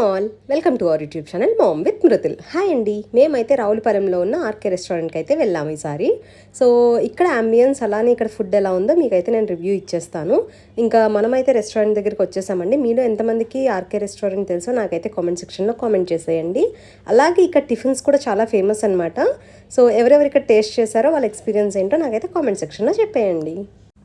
All welcome to our YouTube channel mom with Mrudul hi అండి మేమైతే రావులపాలెంలో ఉన్న RK రెస్టారెంట్కి అయితే వెళ్ళాము ఈసారి. సో ఇక్కడ అంబియన్స్ అలానే ఇక్కడ ఫుడ్ ఎలా ఉందో మీకైతే నేను రివ్యూ ఇచ్చేస్తాను. ఇంకా మనమైతే రెస్టారెంట్ దగ్గరికి వచ్చేసామండి. మీలో ఎంతమందికి ఆర్కే రెస్టారెంట్ తెలుసో నాకైతే కామెంట్ సెక్షన్లో కామెంట్ చేసేయండి. అలాగే ఇక్కడ టిఫిన్స్ కూడా చాలా ఫేమస్ అనమాట సో ఎవరెవరు ఇక్కడ టేస్ట్ చేశారో వాళ్ళ ఎక్స్పీరియన్స్ ఏంటో నాకైతే కామెంట్ సెక్షన్లో చెప్పేయండి.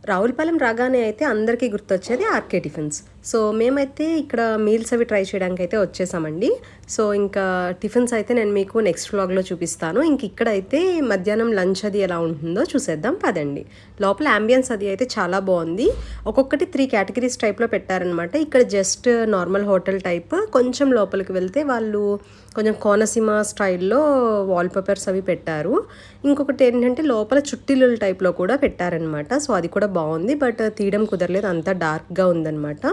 రావులపాలెం రాగానే అయితే అందరికీ గుర్తొచ్చేది ఆర్కే టిఫిన్స్. సో మేమైతే ఇక్కడ మీల్స్ అవి ట్రై చేయడానికి అయితే వచ్చేసామండి. సో ఇంకా టిఫిన్స్ అయితే నేను మీకు నెక్స్ట్ వ్లాగ్లో చూపిస్తాను. ఇంక ఇక్కడ అయితే మధ్యాహ్నం లంచ్ అది ఎలా ఉంటుందో చూసేద్దాం పదండి. లోపల అంబియన్స్ అది అయితే చాలా బాగుంది. ఒక్కొక్కటి త్రీ కేటగిరీస్ టైప్లో పెట్టారనమాట. ఇక్కడ జస్ట్ నార్మల్ హోటల్ టైప్ కొంచెం లోపలికి వెళ్తే వాళ్ళు కొంచెం కోనసీమ స్టైల్లో వాల్ పేపర్స్ అవి పెట్టారు. ఇంకొకటి ఏంటంటే లోపల చుట్టిల్లు టైప్లో కూడా పెట్టారనమాట. సో అది కూడా బాగుంది బట్ తీయడం కుదరలేదు. అంతా డార్క్గా ఉందన్నమాట.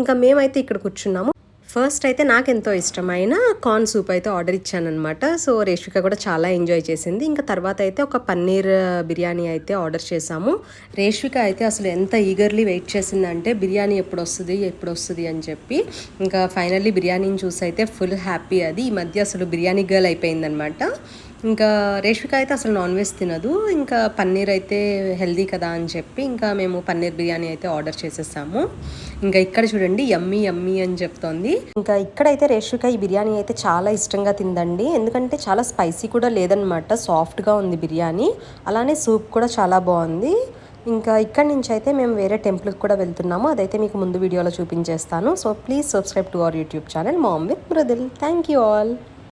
ఇంకా మేమైతే ఇక్కడ కూర్చున్నాము. ఫస్ట్ అయితే నాకు ఎంతో ఇష్టమైన కార్న్ సూప్ అయితే ఆర్డర్ ఇచ్చానమాట సో రేష్విక కూడా చాలా ఎంజాయ్ చేసింది. ఇంకా తర్వాత అయితే ఒక పన్నీర్ బిర్యానీ అయితే ఆర్డర్ చేసాము రేష్విక అయితే అసలు ఎంత ఈగర్లీ వెయిట్ చేసిందంటే బిర్యానీ ఎప్పుడు వస్తుంది ఎప్పుడు వస్తుంది అని చెప్పి ఇంకా ఫైనల్లీ బిర్యానీని చూసి అయితే ఫుల్ హ్యాపీ అది. ఈ మధ్య అసలు బిర్యానీ గర్ల్ అయిపోయిందనమాట ఇంకా రేష్మిక అయితే అసలు నాన్ వెజ్ తినదు. ఇంకా పన్నీర్ అయితే హెల్దీ కదా అని చెప్పి ఇంకా మేము పన్నీర్ బిర్యానీ అయితే ఆర్డర్ చేసేసాము. ఇంకా ఇక్కడ చూడండి యమ్మీ యమ్మీ అని చెప్తోంది. ఇంకా ఇక్కడైతే రేష్మిక ఈ బిర్యానీ అయితే చాలా ఇష్టంగా తిందండి. ఎందుకంటే చాలా స్పైసీ కూడా లేదనమాట. సాఫ్ట్గా ఉంది బిర్యానీ. అలానే సూప్ కూడా చాలా బాగుంది. ఇంకా ఇక్కడ నుంచి అయితే మేము వేరే టెంపుల్కి కూడా వెళ్తున్నాము. అదైతే మీకు ముందు వీడియోలో చూపించేస్తాను. So please subscribe to our YouTube channel mom with Mrudul thank you all